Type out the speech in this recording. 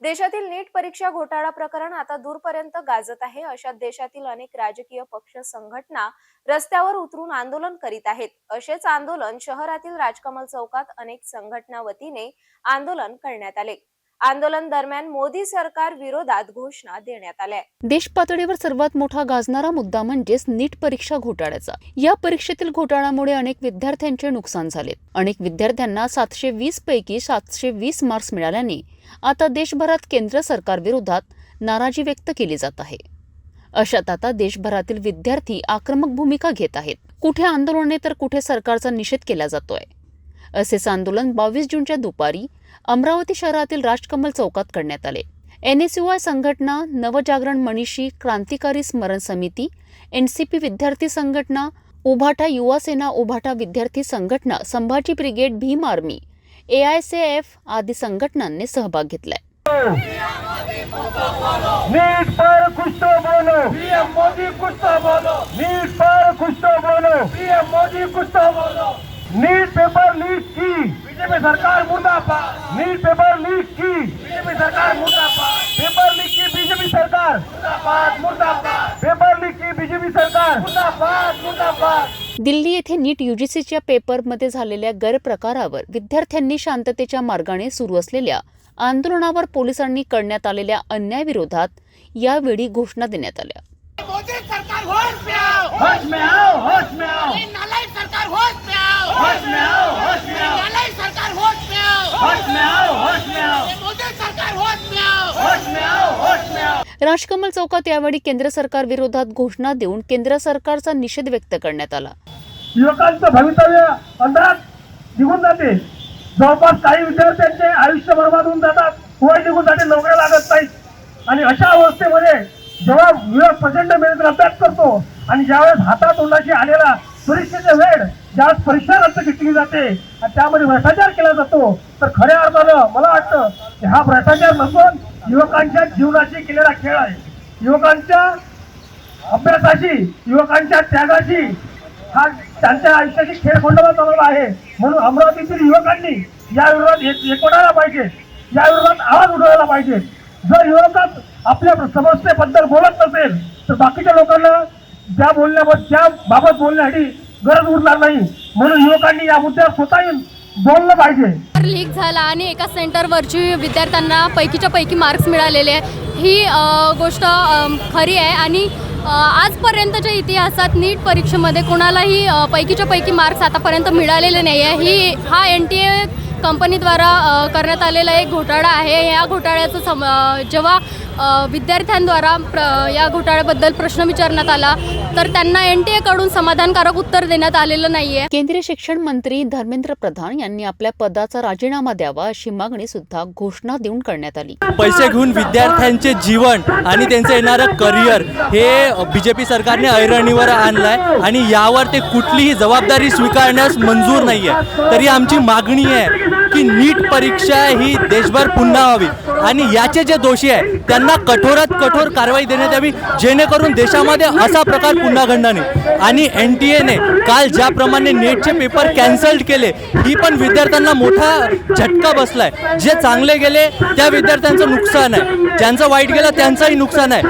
देशातील नीट परीक्षा घोटाळा प्रकरण आता दूरपर्यंत गाजत आहे. अशा देशातील अनेक राजकीय पक्ष संघटना रस्त्यावर उतरून आंदोलन करीत आहेत. असेच आंदोलन शहरातील राजकमल चौकात अनेक संघटना वतीने आंदोलन करण्यात आले. आंदोलन दरम्यान मोदी सरकार विरोधात घोषणा देण्यात आल्या. देश पातळीवर सर्वात मोठा गाजणारा मुद्दा म्हणजेच नीट परीक्षा घोटाळ्याचा. या परीक्षेतील घोटाळ्यामुळे अनेक विद्यार्थ्यांचे नुकसान झाले. अनेक विद्यार्थ्यांना सातशे वीस पैकी सातशे वीस मार्क्स मिळाल्याने आता देशभरात केंद्र सरकारविरोधात नाराजी व्यक्त केली जात आहे. अशात आता देशभरातील विद्यार्थी आक्रमक भूमिका घेत आहेत. कुठे आंदोलने तर कुठे सरकारचा निषेध केला जातोय. असेच आंदोलन बावीस जूनच्या दुपारी अमरावती शहरातील राजकमल चौकात करण्यात आले. एनएसयूआय संघटना नवजागरण मनीषी क्रांतिकारी स्मरण समिती एनसीपी विद्यार्थी संघटना उभाटा युवा सेना उभाटा विद्यार्थी संघटना Sambhaji brigade Bhim army AICF आदी संघटनांनी सहभाग घेतलाय. नीट पर कुछ तो बोलो. पीएम मोदी कुछ तो बोलो नीट पर कुछ तो बोलो. पीएम मोदी कुछ तो बोलो नीट पेपर लीक की. बीजेपी सरकार मुर्दाबाद। नीट पेपर लीक की। बीजेपी सरकार मुर्दाबाद। पेपर लीक की बीजेपी सरकार। मुर्दाबाद मुर्दाबाद। पेपर लीक की बीजेपी सरकार। मुर्दाबाद मुर्दाबाद। दिल्ली येथे नीट युजीसीच्या पेपरमध्ये झालेल्या गैरप्रकारावर विद्यार्थ्यांनी शांततेच्या मार्गाने सुरू असलेल्या आंदोलनावर पोलिसांनी करण्यात आलेल्या अन्यायाविरोधात यावेळी घोषणा देण्यात आल्या. मोदी सरकार राजकमल चौकात यावेळी केंद्र सरकार विरोधात घोषणा देऊन केंद्र सरकारचा निषेध व्यक्त करण्यात आला. युवकांचं भवितव्य अंधारात निघून जाते. जवळपास काही विद्यार्थ्यांचे आयुष्य बर्बाद होऊन जातात. वय निघून जाते नोकऱ्या लागत नाहीत. आणि अशा अवस्थेमध्ये जेव्हा युवक प्रचंड मेहनत अभ्यास करतो आणि ज्यावेळेस हातातोंडाशी आलेला परीक्षेचा वेळ ज्यावेळेस परीक्षा रद्द घेतली जाते आणि त्यामध्ये भ्रष्टाचार केला जातो तर खऱ्या अर्थानं मला वाटतं की हा भ्रष्टाचार नसून युवकांच्या जीवनाशी केलेला खेळ आहे. युवकांच्या अभ्यासाची युवकांच्या त्यागाशी हा त्यांच्या आयुष्याची खेळ खंडोबा चालवला आहे. म्हणून अमरावतीतील युवकांनी या विरोधात एक- पाहिजे. या विरोधात आवाज उठवायला पाहिजे. जर युवकात आपल्या समस्येबद्दल बोलत नसेल तर बाकीच्या लोकांना त्या बोलण्याबद्दल त्या बाबत बोलण्यासाठी गरज उरणार नाही. म्हणून युवकांनी या मुद्द्यावर स्वतः येऊन बोललं पाहिजे. पेपर लीक झाला आणि एका सेंटरवरची विद्यार्थ्यांना पैकीच्या पैकी मार्क्स मिळालेले आहे ही अ, गोष्ट अ, खरी आहे आणि अ, आजपर्यंतच्या इतिहासात नीट परीक्षेमध्ये कोणालाही अ, पैकीच्या पैकी मार्क्स आतापर्यंत मिळालेले नाही आहे ही हा एन टी ए कंपनीद्वारा अ, करण्यात आलेला एक घोटाळा आहे. या घोटाळ्याचं सम अ, जेव्हा विद्यार्थ्यांद्वारा प्र या घोटाळ्याबद्दल प्रश्न विचारण्यात आला तर त्यांना एन टी एकडून समाधानकारक उत्तर देण्यात आलेलं नाही आहे केंद्रीय शिक्षण मंत्री धर्मेंद्र प्रधान यांनी आपल्या पदाचा राजीनामा द्यावा अशी मागणी सुद्धा घोषणा देऊन करण्यात आली. पैसे घेऊन विद्यार्थ्यांचे जीवन आणि त्यांचं येणारं करिअर हे बी जे पी सरकारने ऐरणीवर आणलं आहे आणि यावर ते कुठलीही जबाबदारी स्वीकारण्यास मंजूर नाही आहे तरी आमची मागणी आहे की नीट परीक्षा ही देशभर पुन्हा व्हावी. आणि याचे जे दोषी आहे त्यांना कठोरात कठोर कारवाई देण्यात यावी जेणेकरून देशामध्ये असा प्रकार पुन्हा घडणार नाही. आणि एन टी एने काल ज्याप्रमाणे नेटचे पेपर कॅन्सल्ड केले ही पण विद्यार्थ्यांना मोठा झटका बसला आहे जे चांगले गेले त्या विद्यार्थ्यांचं नुकसान आहे. ज्यांचं वाईट गेलं त्यांचंही नुकसान आहे.